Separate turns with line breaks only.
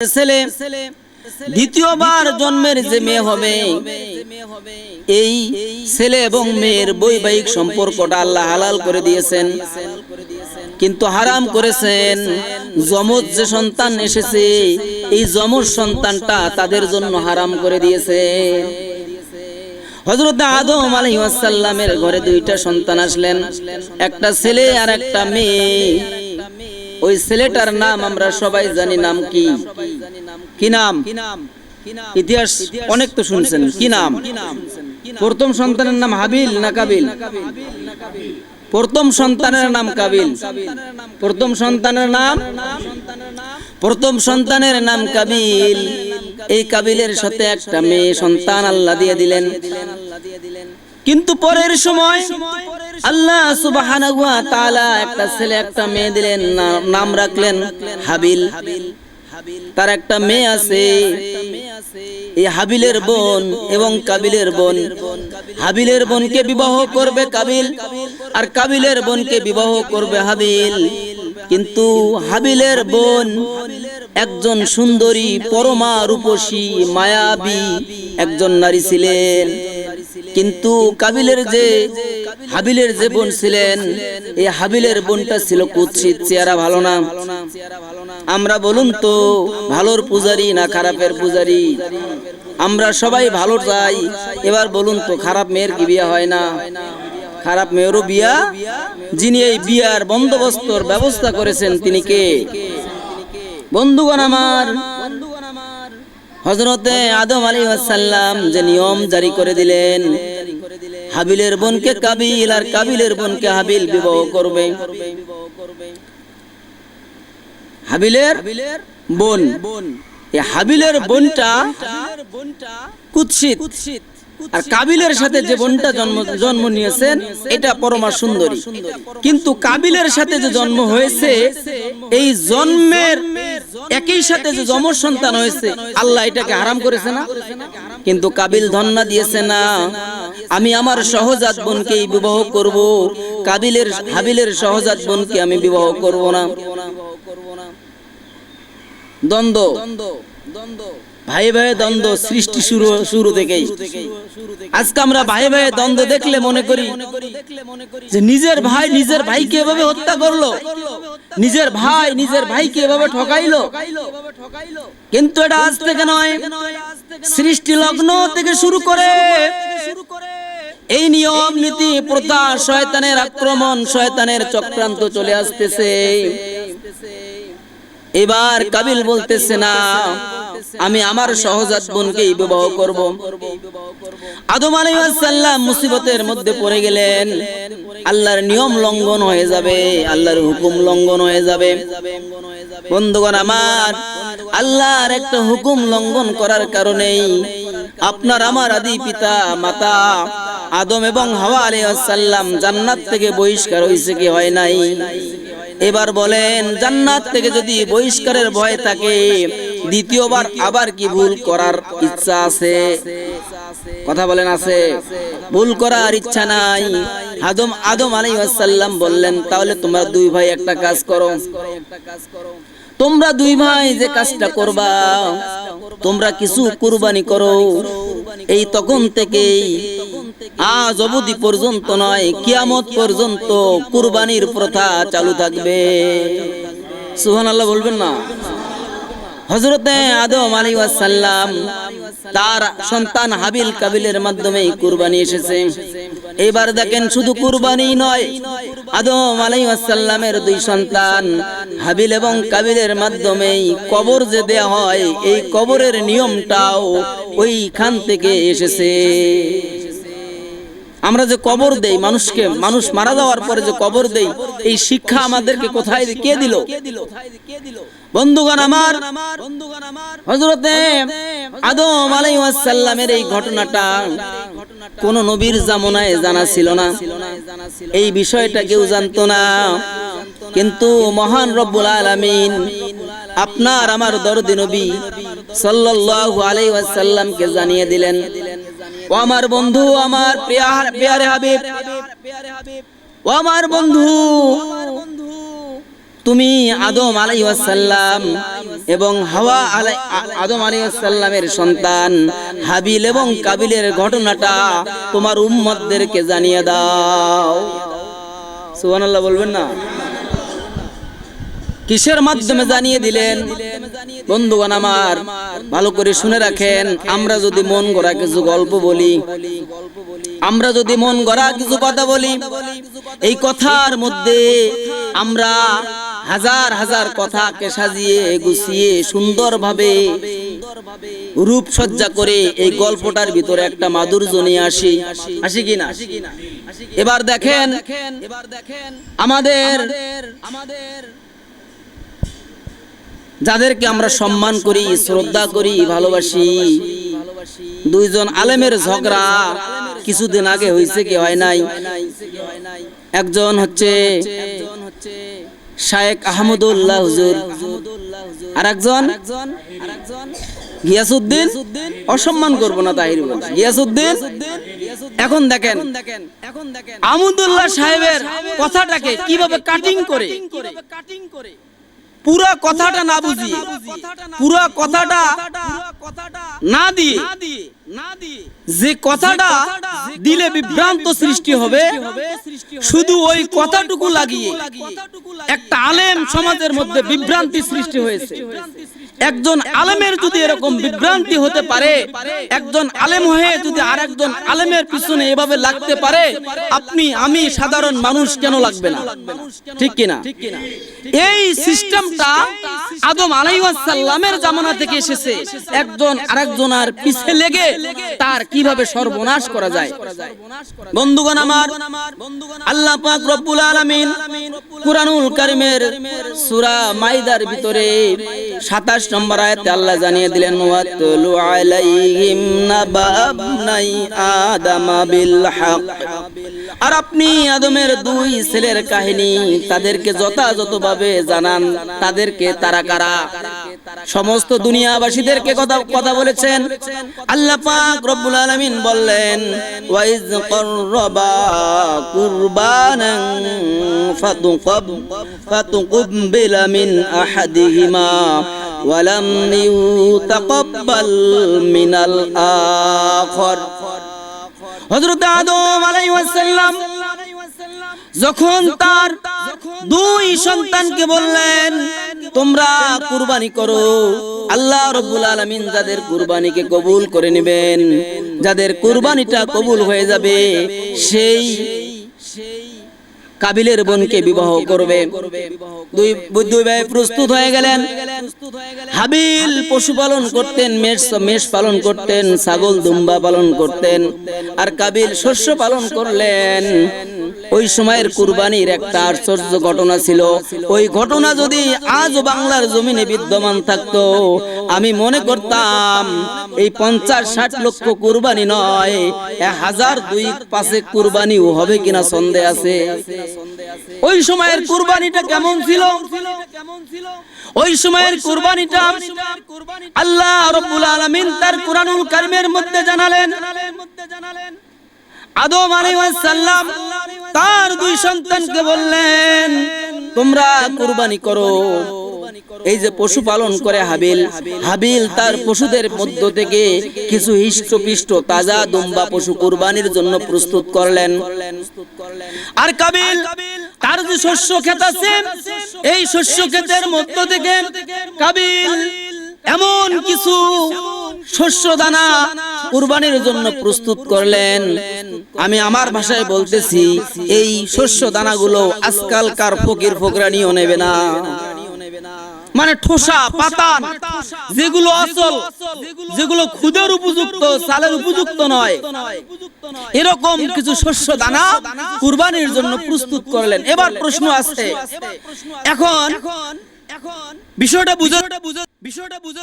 ছেলে, দ্বিতীয়বার জন্মের যে মেয়ে হবে, এই ছেলে এবং মেয়ের বৈবাহিক সম্পর্কটা আল্লাহ হালাল করে দিয়েছেন। কিন্তু হারাম করেছেন। যমজ যে সন্তান এসেছে, এই যমজ সন্তানটা তাদের জন্য হারাম করে দিয়েছে। হজরত আদম আলহিসাল্লামের ঘরে দুইটা সন্তান আসলেন। একটা ছেলে আর একটা মেয়ে। ওই ছেলেটার নাম আমরা সবাই জানি, নাম কি? কি নাম? ইতিহাস অনেক তো শুনছেন। কি নাম? প্রথম সন্তানের নাম হাবিল না কাবিল? প্রথম সন্তানের নাম কাবিল। প্রথম সন্তানের নাম? প্রথম সন্তানের নাম কাবিল। এই কাবিলের সাথে একটা মেয়ে সন্তান আল্লাহ দিয়ে দিলেন। কিন্তু পরের সময় আল্লাহ সুবহানাহু ওয়া তাআলা একটা ছেলে, একটা মেয়ে দিলেন, নাম রাখলেন হাবিল। তার একটা মেয়ে আছে, এই হাবিলের বোন এবং কাবিলের বোন। হাবিলের বোনকে বিবাহ করবে কাবিল, আর কাবিলের বোনকে বিবাহ করবে হাবিল। কিন্তু হাবিলের বোন একজন সুন্দরী, পরমা, রূপসী, মায়াবী একজন নারী ছিলেন। কিন্তু কাবিলের যে হাবিলের যে বোন ছিলেন, এই হাবিলের বোনটা ছিল কুৎসিত, চেহারা ভালো না। আমরা বলুন তো, ভালোর পূজারি না খারাপের পূজারি? আমরা সবাই ভালো চাই, এবার বলুন তো, খারাপ মেয়ের কি বিয়ে হয় না? খারাপ মেয়েরও বিয়া? যিনি এই বিয়ার বন্দোবস্তর ব্যবস্থা করেছেন, তিনি কে? বন্ধুগণ আমার হজরতে আদম আলী সাল্লাম যে নিয়ম জারি করে দিলেন হাবিলের বোনকে কাবিল আর কাবিলের বোনকে হাবিল বিবাহ করবে। হাবিলের বোন। হাবিলের বোনটা কুৎসিত। আর কাবিলের সাথে যে বোনটা জন্ম জন্ম নিয়েছেন, এটা পরমা সুন্দরী। কিন্তু কাবিলের সাথে যে জন্ম হয়েছে, এই জন্মের একই সাথে যে যমজ সন্তান হয়েছে, আল্লাহ এটাকে হারাম করেছে না? কিন্তু কাবিল ধন্না দিয়েছে না। আমি আমার সহজাত বোনকেই বিবাহ করব। কাবিলের হাবিলের সহজাত বোনকে আমি বিবাহ করব না। দ্বন্দ্ব। ভাই ভাই দ্বন্দ্ব সৃষ্টি শুরু শুরু থেকেই। আজকে আমরা ভাই ভাই দ্বন্দ্ব দেখলে মনে করি যে নিজের ভাই নিজের ভাইকে এভাবে হত্যা করল। নিজের ভাই নিজের ভাইকে এভাবে ঠকাইলো। কিন্তু এটা আজ থেকে নয়। সৃষ্টি লগ্ন থেকে শুরু করে এই নিয়ম নীতি প্রথা শয়তানের আক্রমণ, শয়তানের চক্রান্ত চলে আসতেছে। এবার কাবিল বলতেছে, না, আমি আমার সহজাত বোনকেই বিবাহ করব। আদম আলাইহিসসালাম মুসিবতের মধ্যে পড়ে গেলেন। আল্লাহর নিয়ম লঙ্ঘন হয়ে যাবে, আল্লাহর হুকুম লঙ্ঘন হয়ে যাবে। বন্ধুগণ আমার, আল্লাহর একটা হুকুম লঙ্ঘন করার কারণেই আপনার আমার আদি পিতা, মাতা আদম এবং হাওয়া আলাইহিসসালাম জান্নাত থেকে বহিষ্কার হয়েছে কি হয় নাই? এবার বলেন, জান্নাত থেকে যদি বহিষ্কারের ভয় থাকে, দ্বিতীয়বার আবার কি ভুল করার ইচ্ছা আছে? কথা বলেন আছে? ভুল করার ইচ্ছা নাই। আদম আদম আলাইহিসসালাম বললেন, তাহলে তোমরা দুই ভাই একটা কাজ করো। তোমরা দুই ভাই যে কাজটা করবা, তোমরা কিছু কুরবানি করো। এই তখন থেকেই আজ অবধি পর্যন্ত নয়, কিয়ামত পর্যন্ত কুরবানির প্রথা চালু থাকবে। সুহান আল্লাহ বলবেন না? হজরতে আদম আলী সাল্লাম তার সন্তান হাবিল কাবিলের মাধ্যমে কুরবানি এসেছে। এবার দেখেন শুধু কুরবানি নয়, আদম আলী সাল্লামের দুই সন্তান হাবিল এবং কাবিলের মাধ্যমেই কবর যে দেয়া হয়, এই কবরের নিয়মটাও ওইখান থেকে এসেছে। আমরা যে কবর দেই মানুষকে, মানুষ মারা যাওয়ার পরে যে কবর দেই, এই শিক্ষা আমাদেরকে কোথায়, কে দিল? বন্ধুগণ আমার হজরতে আদম আলাইসাল্লামের এই ঘটনাটা কোন নবীর জামনায় জানা ছিল না। এই বিষয়টা কেউ জানতো না। কিন্তু মহান রব্বুল আলামিন আপনার আমার দরদি নবী সাল্লাল্লাহু আলাইহি ওয়াসাল্লামকে জানিয়ে দিলেন ও আমার বন্ধু আমার পেয়ারে হাবিব। ও আমার বন্ধু, তুমি আদম আলাইসাল্লাম এবং হাওয়া আলাই, আদম আলাইসাল্লামের সন্তান হাবিল এবং কাবিলের ঘটনাটা তোমার উম্মতদেরকে জানিয়ে দাও। সুবহানাল্লাহ বলবেন না? কিসের মাধ্যমে জানিয়ে দিলেন? বন্ধুগণ আমার, ভালো করে শুনে রাখেন, আমরা যদি মন গড়া কিছু গল্প বলি, আমরা যদি মন গড়া কিছু কথা বলি, এই কথার মধ্যে আমরা হাজার হাজার কথাকে সাজিয়ে, গুছিয়ে, সুন্দরভাবে রূপসজ্জা করে এই গল্পটার ভিতরে একটা মাধুর্য নিয়ে আসি। আসি কি না? এবার দেখেন এবার দেখেন আমাদের আমাদের যাদেরকে আমরা সম্মান করি, শ্রদ্ধা করি, ভালোবাসি। দুইজন আলেমের ঝগড়া কিছুদিন আগে হয়েছে কি হয় নাই? একজন হচ্ছে শায়েক আহমদুল্লাহ হুজুর আর একজন গিয়াসুদ্দিন অসম্মান করব না বলছি। গিয়াসুদ্দিন এখন দেখেন, আহমদুল্লাহ সাহেবের কথাটাকে কীভাবে কাটিং করে? পুরা কথাটা না বুঝি। পুরা কথাটা না দিয়ে যে কথাটা দিলে বিভ্রান্ত সৃষ্টি হবে, শুধু ওই কথাটুকু লাগিয়ে একটা আলেম সমাজের মধ্যে বিভ্রান্তি সৃষ্টি হয়েছে। একজন আলেমের যদি এরকম বিভ্রান্তি হতে পারে একজন আলেম হয়ে যদি আর একজন আলেমের পিছনে এভাবে লাগতে পারে আপনি আমি সাধারণ মানুষ কেন লাগবে না? ঠিক কিনা? এই সিস্টেমটা আদম আলাইসাল্লামের জামানা থেকে এসেছে। একজন আরেকজনের পিছে লেগে তার কীভাবে সর্বনাশ করা যায়? বন্ধুগণ আমার আল্লাহ পাক রব্বুল আলামিন কুরআনুল কারীমের সূরা মাইদার ভিতরে 27 নম্বর আয়াতে আল্লাহ জানিয়ে দিলেন আর আপনি আদমের দুই ছেলের কাহিনী তাদেরকে যথাযথভাবে জানান, তাদেরকে তারা কারা? সমস্ত দুনিয়াবাসীদেরকে কথা কথা বলেছেন। আল্লাহ পাক রব্বুল আলামিন বললেন, ওয়াইজ করবা কুরবানান ফাতুকাব ফাতুকবিলা মিন আহাদিহিমা। আদম যখন তার দুই সন্তানকে বললেন, তোমরা কুরবানি করো। আল্লাহ রব্বুল আলামিন যাদের কুরবানিকে কবুল করে নেবেন, যাদের কুরবানিটা কবুল হয়ে যাবে, সেই কাবিলের বোনকে বিবাহ করবে। দুই দুই ভাই প্রস্তুত হয়ে গেলেন। হাবিল পশুপালন করতেন, মেষ মেষ পালন করতেন, ছাগল, দুম্বা পালন করতেন। আর কাবিল শস্য পালন করলেন। ওই সময়ের কুরবানির একটা আশ্চর্য ঘটনা ছিল। ওই ঘটনা যদি আজ বাংলার জমিনে বিদ্যমান থাকতো, আমি মনে করতাম এই পঞ্চাশ, ষাট লক্ষ কুরবানি নয় হাজার দুই পাশে কুরবানিও হবে কিনা সন্দেহ আছে। ওই সময়ের কুরবানিটা কেমন ছিল? ওই সময়ের কুরবানিটা আল্লাহ রব্বুল আলামিন তার কুরআনুল কারীমের মধ্যে জানালেন। আদম আলাইহিস সালাম তার দুই সন্তানকে বললেন, তোমরা কুরবানি করো। এই যে পশু পালন করে হাবিল হাবিল তার পশুদের মধ্য থেকে কিছু হিষ্টপিষ্ট তাজা দুম্বা পশু কুরবানির জন্য প্রস্তুত করলেন। আর কাবিল, তার যে শস্য ক্ষেত আছে, এই শস্য ক্ষেতের মধ্য থেকে কাবিল এমন কিছু শস্য দানা কুরবানির জন্য প্রস্তুত করলেন। আমি আমার ভাষায় বলতেছি, এই শস্য দানাগুলো আজকালকার ফকির ফকরানিও নেবে না। মানে ঠোসা, পাতান, যেগুলো আসল, যেগুলো খুদের উপযুক্ত সালের উপযুক্ত নয়। এরকম কিছু শস্য দানা কুরবানির জন্য প্রস্তুত করলেন। এবার প্রশ্ন আছে এখন বিষয়টা বুঝো বিষয়টা বুঝো